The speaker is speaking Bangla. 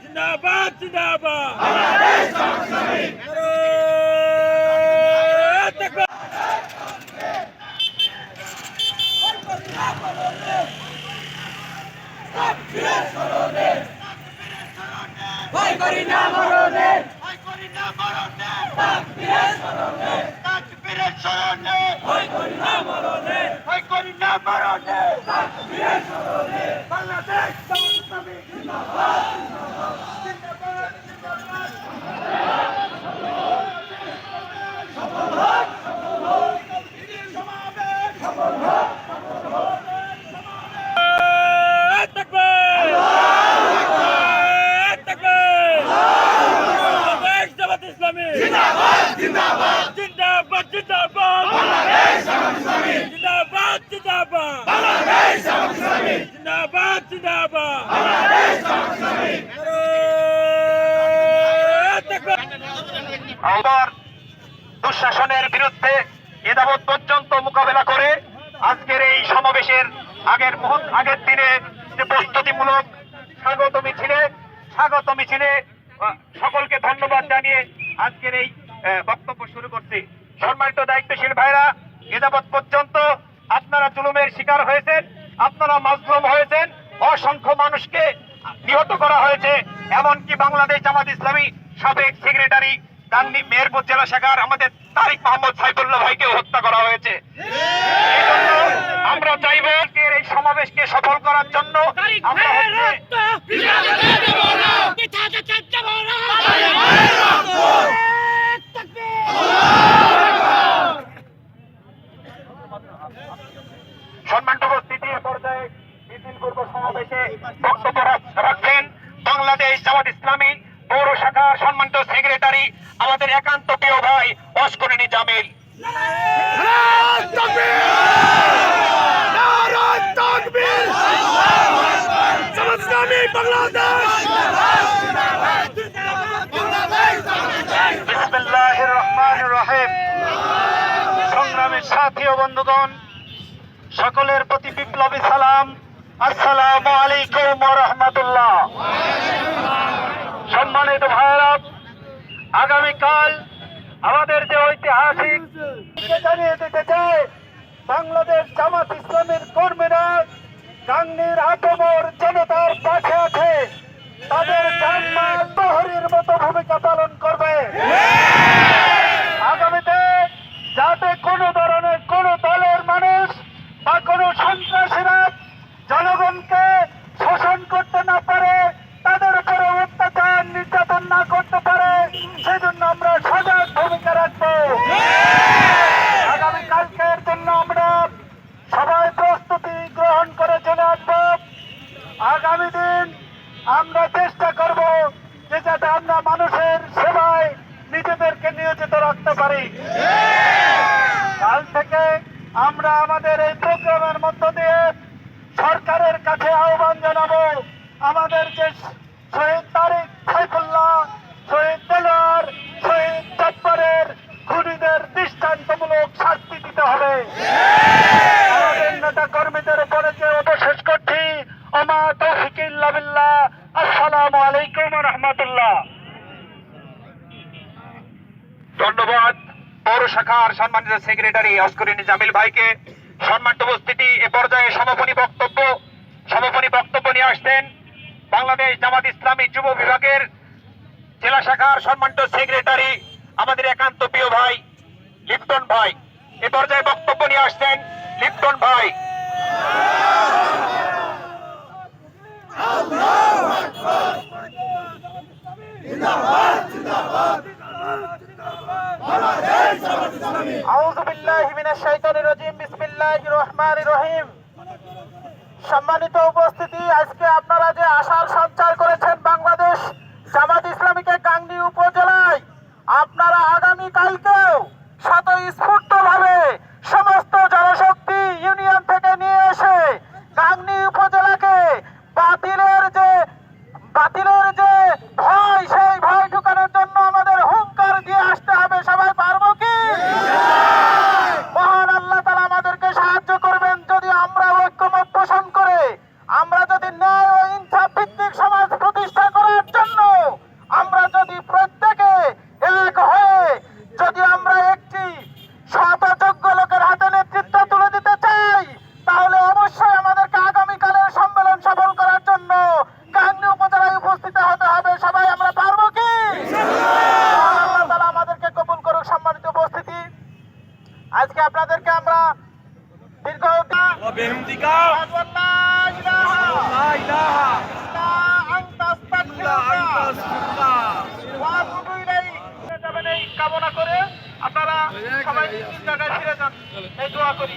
जिंदाबाद बांग्लादेश जमात इस्लामी করি না মরণে। ভাই করি না মরণে। তাকবীরে শরণে তাকবীরে শরণে করি না মরণে। জিন্দাবাদ জিন্দাবাদ জিন্দাবাদ জিন্দাবাদ জিন্দাবাদ জিন্দাবাদ জিন্দাবাদ জিন্দাবাদ আবার দুঃশাসনের বিরুদ্ধে এ পর্যন্ত মোকাবেলা করে আজকের এই সমাবেশের আগের মুহূর্ত, আগের দিনে যে প্রস্তুতিমূলক স্বাগত মিছিলে স্বাগত মিছিলে সকলকে ধন্যবাদ জানিয়ে আজকের এই বক্তব্য শুরু করছি। সম্মানিত দায়িত্বশীল ভাইরা এ পর্যন্ত আপনারা জুলুমের শিকার হয়েছেন, আপনারা মাজলুম হয়েছেন, অসংখ্য মানুষকে নিহত করা হয়েছে, এমনকি বাংলাদেশ জামাত ইসলামী সাবেক সেক্রেটারি গান্ধী মেহেরপুর জেলা শাখার আমাদের তারিক মোহাম্মদ সাইফুল্লাহ ভাইকে হত্যা করা হয়েছে। আমরা চাইব এই সমাবেশকে সফল করার জন্য আমরা হচ্ছে সম্মানিত উপস্থিতি এ পর্যায়ে মিছিল পূর্ব সমাবেশে বক্তব্য রাখ- রাখছেন বাংলাদেশ জামাত ইসলামী পৌর শাখার সম্মানিত সেক্রেটারি আমাদের একান্ত প্রিয় ভাই অস্করিনী জামিল। সাথী ও বন্ধুগণ সকলের প্রতি বিপ্লবী সালাম। আসসালামু আলাইকুম ওয়া রাহমাতুল্লাহ সম্মানিত ভাইরা আগামীকাল আমাদের যে ঐতিহাসিক জানিয়ে দিতে চাই, বাংলাদেশ জামাত ইসলামের কর্মীরা গাঙ্গির আতমর জনতার পাশে আছে। তাদের জানমাল প্রহরীর মতো ভূমিকা পালন করবে। আমরা চেষ্টা করব যে যাতে আমরা মানুষের সেবায় নিজেদেরকে নিয়োজিত রাখতে পারি। কাল থেকে আমরা আমাদের রাহমাতুল্লাহ। ধন্যবাদ। পৌর শাখার সম্মানিত সেক্রেটারি অস্করিনী জামিল ভাইকে সম্মানিত উপস্থিতি, এ পর্যায়ে সমাপনী বক্তব্য সমাপনী বক্তব্য নিয়ে আসতেন বাংলাদেশ জামাত ইসলামী যুব বিভাগের জেলা শাখার সম্মানিত সেক্রেটারি, আমাদের একান্ত প্রিয় ভাই লিপ্টন ভাই। এ পর্যায়ে বক্তব্য নিয়ে আসছেন সম্মানিত উপস্থিতি, আজকে আপনারা যে আশার সঞ্চার করেছেন বাংলাদেশ জামাত ইসলামীকে গাংনী উপজেলায়, আপনারা আগামী কালকেও স্বতঃস্ফূর্ত ভাবে সমস্ত জনশক্তি ইউনিয়ন থেকে নিয়ে এসে গাংনী উপজেলাকে বাতিলের যে বাতিলের আজকে আপনাদেরকে আমরা দীর্ঘ কামনা করে আপনারা সবাই জায়গায় ফিরে যান এই দোয়া করি